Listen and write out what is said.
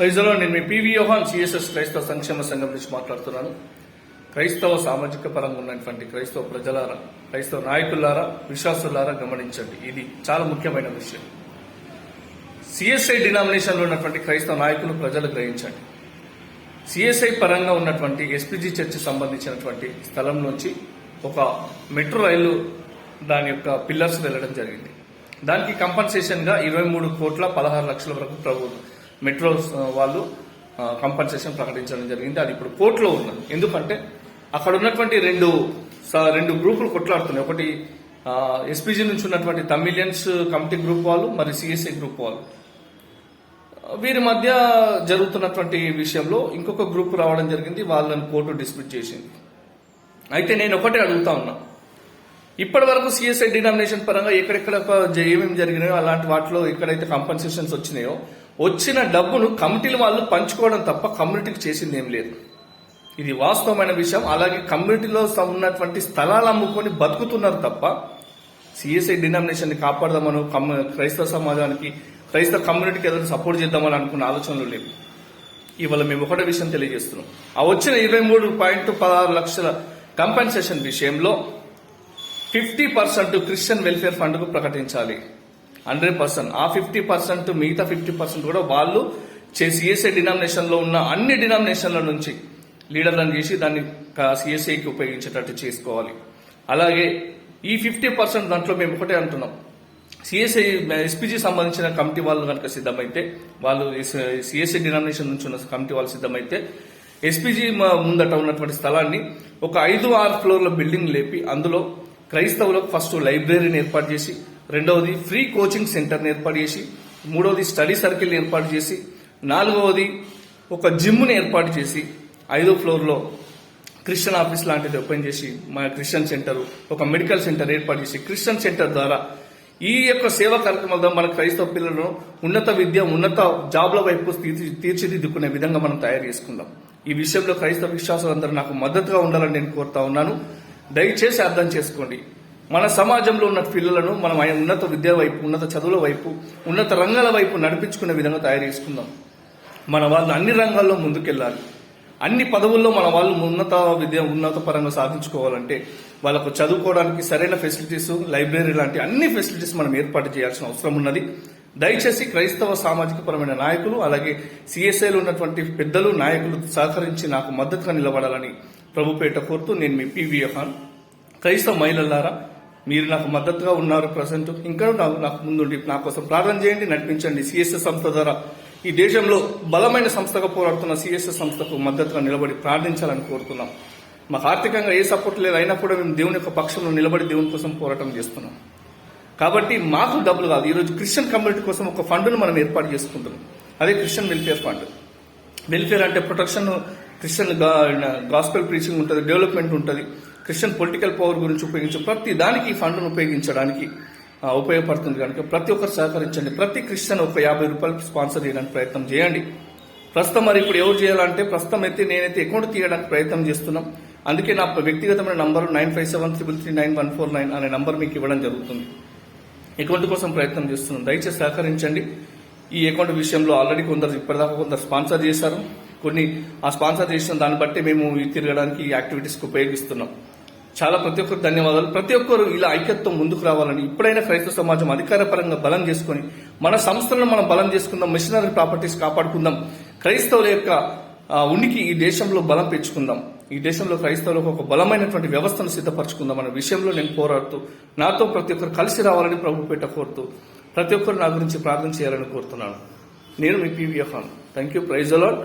ప్రైజ్లో నేను మీ పివి యోహాన్ సిఎస్ఎస్ క్రైస్తవ సంక్షేమ సంఘం నుంచి మాట్లాడుతున్నాను. క్రైస్తవ సామాజిక పరంగా ఉన్నటువంటి క్రైస్తవ ప్రజలారా క్రైస్తవ నాయకులారా విశ్వాసులారా గమనించండి. ఇది చాలా ముఖ్యమైన విషయం. సిఎస్ఐ డినామినేషన్లో ఉన్నటువంటి క్రైస్తవ నాయకులు ప్రజలు గ్రహించండి. సిఎస్ఐ పరంగా ఉన్నటువంటి ఎస్పిజి చర్చ్ సంబంధించినటువంటి స్థలం నుంచి ఒక మెట్రో రైలు దాని యొక్క పిల్లర్స్ వెళ్ళడం జరిగింది. దానికి కంపన్సేషన్గా ఇరవై మూడు కోట్ల పదహారు లక్షల వరకు ప్రభుత్వం మెట్రో వాళ్ళు కంపన్సేషన్ ప్రకటించడం జరిగింది. అది ఇప్పుడు కోర్టులో ఉన్నది. ఎందుకంటే అక్కడ ఉన్నటువంటి రెండు స- రెండు గ్రూపులు కొట్లాడుతున్నాయి. ఒకటి ఎస్పీజీ నుంచి ఉన్నటువంటి తమిలియన్స్ కమిటీ గ్రూప్ వాళ్ళు మరి సిఎస్ఐ గ్రూప్ వాళ్ళు. వీరి మధ్య జరుగుతున్నటువంటి విషయంలో ఇంకొక గ్రూప్ రావడం జరిగింది. వాళ్ళని కోర్టు డిస్మిస్ చేసింది. అయితే నేను ఒకటే అడుగుతా ఉన్నా. ఇప్పటి వరకు సిఎస్ఐ డినామినేషన్ పరంగా ఎక్కడెక్కడ ఏమేమి జరిగినాయో అలాంటి వాటిలో ఎక్కడైతే కంపన్సేషన్స్ వచ్చినాయో వచ్చిన డబ్బును కమిటీల వాళ్ళు పంచుకోవడం తప్ప కమ్యూనిటీకి చేసింది ఏం లేదు. ఇది వాస్తవమైన విషయం. అలాగే కమ్యూనిటీలో ఉన్నటువంటి స్థలాలు అమ్ముకొని బతుకుతున్నారు తప్ప సిఎస్ఐ డినామినేషన్ని కాపాడదామను కమ్మ- క్రైస్తవ సమాజానికి క్రైస్తవ కమ్యూనిటీకి ఏదైనా సపోర్ట్ చేద్దామని అనుకున్న ఆలోచనలు లేవు. ఇవాళ మేము ఒకటే విషయం తెలియజేస్తున్నాం. ఆ వచ్చిన ఇరవై మూడు పాయింట్ పదహారు లక్షల కంపెన్సేషన్ విషయంలో ఫిఫ్టీ పర్సెంట్ క్రిస్టియన్ వెల్ఫేర్ ఫండ్కు ప్రకటించాలి. Hundred percent. ఆ ఫిఫ్టీ పర్సెంట్ మిగతా ఫిఫ్టీ పర్సెంట్ కూడా వాళ్ళు సిఎస్ఐ డినామినేషన్లో ఉన్న అన్ని డినామినేషన్ల నుంచి లీడర్లను చేసి దాన్ని సిఎస్ఐకి ఉపయోగించేటట్టు చేసుకోవాలి. అలాగే ఈ ఫిఫ్టీ పర్సెంట్ దాంట్లో మేము ఒకటే అంటున్నాం. సిఎస్ఐ ఎస్పీజీ సంబంధించిన కమిటీ వాళ్ళు కనుక సిద్ధమైతే వాళ్ళు సిఎస్ఐ డినామినేషన్ నుంచి ఉన్న కమిటీ వాళ్ళు సిద్ధమైతే ఎస్పీజీ ముందట ఉన్నటువంటి స్థలాన్ని ఒక ఐదు ఆరు ఫ్లోర్ల బిల్డింగ్ లేపి అందులో క్రైస్తవులకు ఫస్ట్ లైబ్రరీని ఏర్పాటు చేసి రెండవది ఫ్రీ కోచింగ్ సెంటర్ని ఏర్పాటు చేసి మూడవది స్టడీ సర్కిల్ని ఏర్పాటు చేసి నాలుగవది ఒక జిమ్ని ఏర్పాటు చేసి ఐదో ఫ్లోర్లో క్రిస్టియన్ ఆఫీస్ లాంటిది ఓపెన్ చేసి మన క్రిస్టియన్ సెంటర్ ఒక మెడికల్ సెంటర్ ఏర్పాటు చేసి క్రిస్టియన్ సెంటర్ ద్వారా ఈ యొక్క సేవా కార్యక్రమాల ద్వారా మన క్రైస్తవ పిల్లలను ఉన్నత విద్య ఉన్నత జాబ్ల వైపు తీర్చి- తీర్చిదిద్దుకునే విధంగా మనం తయారు చేసుకుందాం. ఈ విషయంలో క్రైస్తవ విశ్వాసులందరూ నాకు మద్దతుగా ఉండాలని నేను కోరుతా ఉన్నాను. దయచేసి అర్థం చేసుకోండి. మన సమాజంలో ఉన్న పిల్లలను మనం ఆయన ఉన్నత విద్య వైపు ఉన్నత చదువుల వైపు ఉన్నత రంగాల వైపు నడిపించుకునే విధంగా తయారు చేసుకుందాం. మన వాళ్ళు అన్ని రంగాల్లో ముందుకెళ్ళాలి. అన్ని పదవుల్లో మన వాళ్ళు ఉన్నత విద్య ఉన్నత పరంగా సాధించుకోవాలంటే వాళ్ళకు చదువుకోవడానికి సరైన ఫెసిలిటీస్ లైబ్రరీ లాంటి అన్ని ఫెసిలిటీస్ మనం ఏర్పాటు చేయాల్సిన అవసరం ఉన్నది. దయచేసి క్రైస్తవ సామాజిక పరమైన నాయకులు అలాగే సిఎస్ఐలో ఉన్నటువంటి పెద్దలు నాయకులు సహకరించి నాకు మద్దతుగా నిలబడాలని ప్రభుపేట కోరుతూ నేను మీ పివి క్రైస్తవ మహిళలారా మీరు నాకు మద్దతుగా ఉన్నారు ప్రజెంట్. ఇంకా నాకు నాకు ముందుండి నా కోసం ప్రార్థన చేయండి నడిపించండి. సిఎస్ఎస్ సంస్థ ద్వారా ఈ దేశంలో బలమైన సంస్థగా పోరాడుతున్న సిఎస్ఎస్ సంస్థకు మద్దతుగా నిలబడి ప్రార్థించాలని కోరుతున్నాం. మాకు ఆర్థికంగా ఏ సపోర్ట్ లేదు అయినా కూడా మేము దేవుని యొక్క పక్షంలో నిలబడి దేవుని కోసం పోరాటం చేస్తున్నాం. కాబట్టి మాకు డబ్బులు కాదు. ఈరోజు క్రిస్టియన్ కమ్యూనిటీ కోసం ఒక ఫండ్ను మనం ఏర్పాటు చేసుకుంటున్నాం. అదే క్రిస్టియన్ వెల్ఫేర్ ఫండ్. వెల్ఫేర్ అంటే ప్రొటెక్షన్ క్రిస్టియన్ గాస్పెల్ ప్రీచింగ్ ఉంటుంది డెవలప్మెంట్ ఉంటుంది. క్రిస్టియన్ పొలిటికల్ పవర్ గురించి ఉపయోగించే ప్రతి దానికి ఈ ఫండ్ను ఉపయోగించడానికి ఉపయోగపడుతుంది కనుక ప్రతి ఒక్కరు సహకరించండి. ప్రతి క్రిస్టియన్ ఒక యాభై రూపాయలు స్పాన్సర్ చేయడానికి ప్రయత్నం చేయండి. ప్రస్తుతం మరి ఇప్పుడు ఎవరు చేయాలంటే ప్రస్తుతం అయితే నేనైతే అకౌంట్ తీయడానికి ప్రయత్నం చేస్తున్నాం. అందుకే నా వ్యక్తిగతమైన number nine five seven triple three nine one four nine అనే నంబర్ మీకు ఇవ్వడం జరుగుతుంది. అకౌంట్ కోసం ప్రయత్నం చేస్తున్నాం. దయచేసి సహకరించండి. ఈ అకౌంట్ విషయంలో ఆల్రెడీ కొందరు ఇప్పటిదాకా కొందరు స్పాన్సర్ చేశారు. కొన్ని ఆ స్పాన్సర్ చేసిన దాన్ని బట్టి మేము తిరగడానికి ఈ యాక్టివిటీస్కి ఉపయోగిస్తున్నాం. చాలా ప్రతి ఒక్కరు ధన్యవాదాలు. ప్రతి ఒక్కరు ఇలా ఐక్యత్వం ముందుకు రావాలని ఇప్పుడైనా క్రైస్తవ సమాజం అధికారపరంగా బలం చేసుకొని మన సంస్థలను మనం బలం చేసుకుందాం మిషనరీ ప్రాపర్టీస్ కాపాడుకుందాం క్రైస్తవుల యొక్క ఉనికి ఈ దేశంలో బలం పెంచుకుందాం. ఈ దేశంలో క్రైస్తవులకు ఒక బలమైనటువంటి వ్యవస్థను సిద్ధపరచుకుందాం అనే విషయంలో నేను పోరాడుతూ నాతో ప్రతి ఒక్కరు కలిసి రావాలని ప్రభు పెట్ట కోరుతూ ప్రతి ఒక్కరు నా గురించి ప్రార్థన చేయాలని కోరుతున్నాను. నేను మీ PVF thank you praise a lot